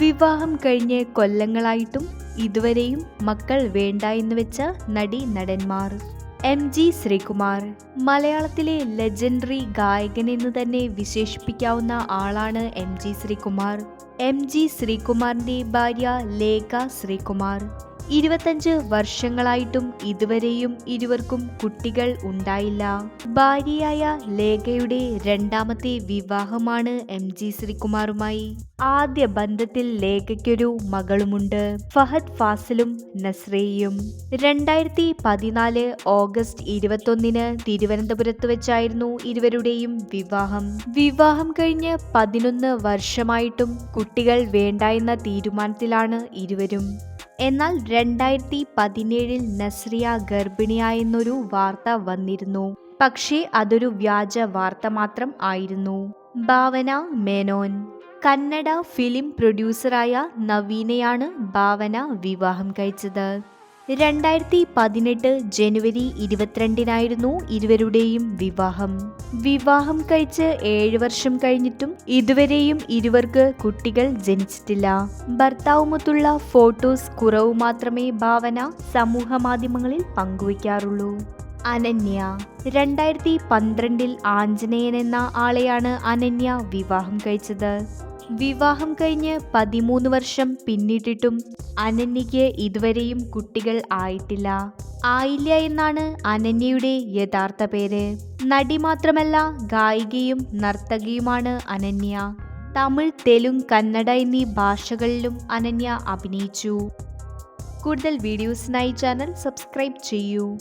വിവാഹം കഴിഞ്ഞ് കൊല്ലങ്ങളായിട്ടും ഇതുവരെയും മക്കൾ വേണ്ട എന്ന് വെച്ച നടി നടന്മാർ എം ജി ശ്രീകുമാർ. മലയാളത്തിലെ ലെജൻഡറി ഗായകൻ എന്ന് തന്നെ വിശേഷിപ്പിക്കാവുന്ന ആളാണ് M G Sreekumar. M G ശ്രീകുമാറിന്റെ ഭാര്യ ലേഖ ശ്രീകുമാർ. ഇരുപത്തഞ്ച് വർഷങ്ങളായിട്ടും ഇതുവരെയും ഇരുവർക്കും കുട്ടികൾ ഉണ്ടായില്ല. ഭാര്യയായ ലേഖയുടെ രണ്ടാമത്തെ വിവാഹമാണ് എം ജി ശ്രീകുമാറുമായി. ആദ്യ ബന്ധത്തിൽ ലേഖയ്ക്കൊരു മകളുമുണ്ട്. ഫഹദ് ഫാസിലും നസ്രയും. രണ്ടായിരത്തി പതിനാല് ഓഗസ്റ്റ് ഇരുപത്തൊന്നിന് തിരുവനന്തപുരത്ത് വെച്ചായിരുന്നു ഇരുവരുടെയും വിവാഹം. വിവാഹം കഴിഞ്ഞ് പതിനൊന്ന് വർഷമായിട്ടും കുട്ടികൾ വേണ്ട എന്ന തീരുമാനത്തിലാണ് ഇരുവരും. എന്നാൽ രണ്ടായിരത്തി പതിനേഴിൽ നസ്രിയ ഗർഭിണിയായെന്നൊരു വാർത്ത വന്നിരുന്നു. പക്ഷേ അതൊരു വ്യാജ വാർത്ത മാത്രം ആയിരുന്നു. ഭാവന മേനോൻ. കന്നഡ ഫിലിം പ്രൊഡ്യൂസറായ നവീനയാണ് ഭാവന വിവാഹം കഴിച്ചത്. രണ്ടായിരത്തി പതിനെട്ട് ജനുവരി ഇരുപത്തിരണ്ടിനായിരുന്നു ഇരുവരുടെയും വിവാഹം. വിവാഹം കഴിച്ച് ഏഴ് വർഷം കഴിഞ്ഞിട്ടും ഇതുവരെയും ഇരുവർക്ക് കുട്ടികൾ ജനിച്ചിട്ടില്ല. ഭർത്താവുമൊത്തുള്ള ഫോട്ടോസ് കുറവ് മാത്രമേ ഭാവന സമൂഹ മാധ്യമങ്ങളിൽ പങ്കുവയ്ക്കാറുള്ളൂ. അനന്യ. രണ്ടായിരത്തി പന്ത്രണ്ടിൽ ആഞ്ജനേയൻ എന്ന ആളെയാണ് അനന്യ വിവാഹം കഴിച്ചത്. വിവാഹം കഴിഞ്ഞ് പതിമൂന്ന് വർഷം പിന്നിട്ടിട്ടും അനന്യയ്ക്ക് ഇതുവരെയും കുട്ടികൾ ആയിട്ടില്ല. ആയില്ല എന്നാണ് അനന്യയുടെ യഥാർത്ഥ പേര്. നടി മാത്രമല്ല ഗായികയും നർത്തകിയുമാണ് അനന്യ. തമിഴ് തെലുങ്ക് കന്നഡ എന്നീ ഭാഷകളിലും അനന്യ അഭിനയിച്ചു. കൂടുതൽ വീഡിയോസിനായി ചാനൽ സബ്സ്ക്രൈബ് ചെയ്യൂ.